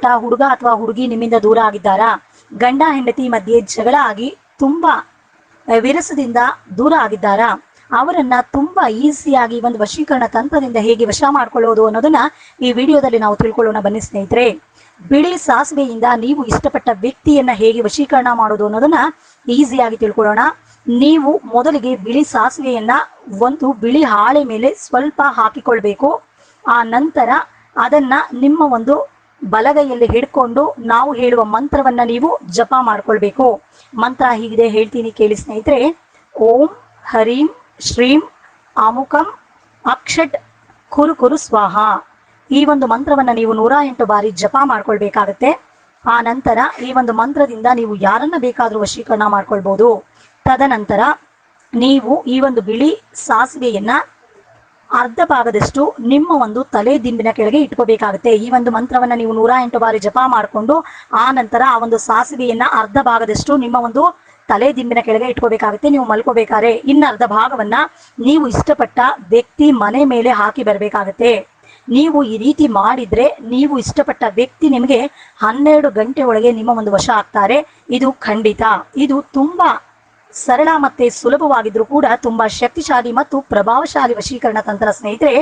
ಇಷ್ಟಪಟ್ಟ ಹುಡುಗ ಅಥವಾ ಹುಡುಗಿ ನಿಮ್ಮಿಂದ ದೂರ ಆಗಿದ್ದಾರಾ? ಗಂಡ, ಹೆಂಡತಿ ಮಧ್ಯೆ ಜಗಳ ಆಗಿ ತುಂಬಾ ವಿರಸದಿಂದ ದೂರ ಆಗಿದ್ದಾರಾ? ಅವರನ್ನ ತುಂಬಾ ಈಸಿಯಾಗಿ ಒಂದು ವಶೀಕರಣ ತಂತ್ರದಿಂದ ಹೇಗೆ ವಶ ಮಾಡ್ಕೊಳ್ಳೋದು ಅನ್ನೋದನ್ನ ಈ ವಿಡಿಯೋದಲ್ಲಿ ನಾವು ತಿಳ್ಕೊಳ್ಳೋಣ. ಬನ್ನಿ ಸ್ನೇಹಿತರೆ, ಬಿಳಿ ಸಾಸಿವೆಯಿಂದ ನೀವು ಇಷ್ಟಪಟ್ಟ ವ್ಯಕ್ತಿಯನ್ನ ಹೇಗೆ ವಶೀಕರಣ ಮಾಡೋದು ಅನ್ನೋದನ್ನ ಈಸಿಯಾಗಿ ತಿಳ್ಕೊಳ್ಳೋಣ. ನೀವು ಮೊದಲಿಗೆ ಬಿಳಿ ಸಾಸಿವೆಯನ್ನ ಒಂದು ಬಿಳಿ ಹಾಳೆ ಮೇಲೆ ಸ್ವಲ್ಪ ಹಾಕಿಕೊಳ್ಬೇಕು. ಆ ನಂತರ ಅದನ್ನ ನಿಮ್ಮ ಒಂದು ಬಲಗೈಯಲ್ಲಿ ಹಿಡ್ಕೊಂಡು ನಾವು ಹೇಳುವ ಮಂತ್ರವನ್ನ ನೀವು ಜಪ ಮಾಡ್ಕೊಳ್ಬೇಕು. ಮಂತ್ರ ಹೀಗಿದೆ, ಹೇಳ್ತೀನಿ ಕೇಳಿ ಸ್ನೇಹಿತರೆ. ಓಂ ಹರೀಂ ಶ್ರೀಂ ಆಮುಖಂ ಅಕ್ಷಟ್ ಕುರು ಕುರು ಸ್ವಾಹ. ಈ ಒಂದು ಮಂತ್ರವನ್ನ ನೀವು ನೂರ ಎಂಟು ಬಾರಿ ಜಪ ಮಾಡ್ಕೊಳ್ಬೇಕಾಗತ್ತೆ. ಆ ನಂತರ ಈ ಒಂದು ಮಂತ್ರದಿಂದ ನೀವು ಯಾರನ್ನ ಬೇಕಾದ್ರೂ ವಶೀಕರಣ ಮಾಡ್ಕೊಳ್ಬಹುದು ತದನಂತರ ನೀವು ಈ ಒಂದು ಬಿಳಿ ಸಾಸಿವೆಯನ್ನ ಅರ್ಧ ಭಾಗದಷ್ಟು ನಿಮ್ಮ ಒಂದು ತಲೆ ದಿಂಬಿನ ಕೆಳಗೆ ಇಟ್ಕೋಬೇಕಾಗುತ್ತೆ. ಈ ಒಂದು ಮಂತ್ರವನ್ನ ನೀವು ನೂರ ಎಂಟು ಬಾರಿ ಜಪ ಮಾಡಿಕೊಂಡು ಆ ನಂತರ ಆ ಒಂದು ಸಾಸಿವೆಯನ್ನ ಅರ್ಧ ಭಾಗದಷ್ಟು ನಿಮ್ಮ ಒಂದು ತಲೆ ದಿಂಬಿನ ಕೆಳಗೆ ಇಟ್ಕೋಬೇಕಾಗುತ್ತೆ. ನೀವು ಮಲ್ಕೋಬೇಕಾದ್ರೆ ಇನ್ನು ಅರ್ಧ ಭಾಗವನ್ನ ನೀವು ಇಷ್ಟಪಟ್ಟ ವ್ಯಕ್ತಿ ಮನೆ ಮೇಲೆ ಹಾಕಿ ಬರಬೇಕಾಗತ್ತೆ. ನೀವು ಈ ರೀತಿ ಮಾಡಿದ್ರೆ ನೀವು ಇಷ್ಟಪಟ್ಟ ವ್ಯಕ್ತಿ ನಿಮಗೆ ಹನ್ನೆರಡು ಗಂಟೆ ಒಳಗೆ ನಿಮ್ಮ ಒಂದು ವಶ ಆಗ್ತಾರೆ. ಇದು ಖಂಡಿತ. ಇದು ತುಂಬಾ ಸರಳ ಮತ್ತೆ ಸುಲಭವಾಗಿದ್ರೂ ಕೂಡ ತುಂಬಾ ಶಕ್ತಿಶಾಲಿ ಮತ್ತು ಪ್ರಭಾವಶಾಲಿ ವಶೀಕರಣ ತಂತ್ರ ಸ್ನೇಹಿತರೆ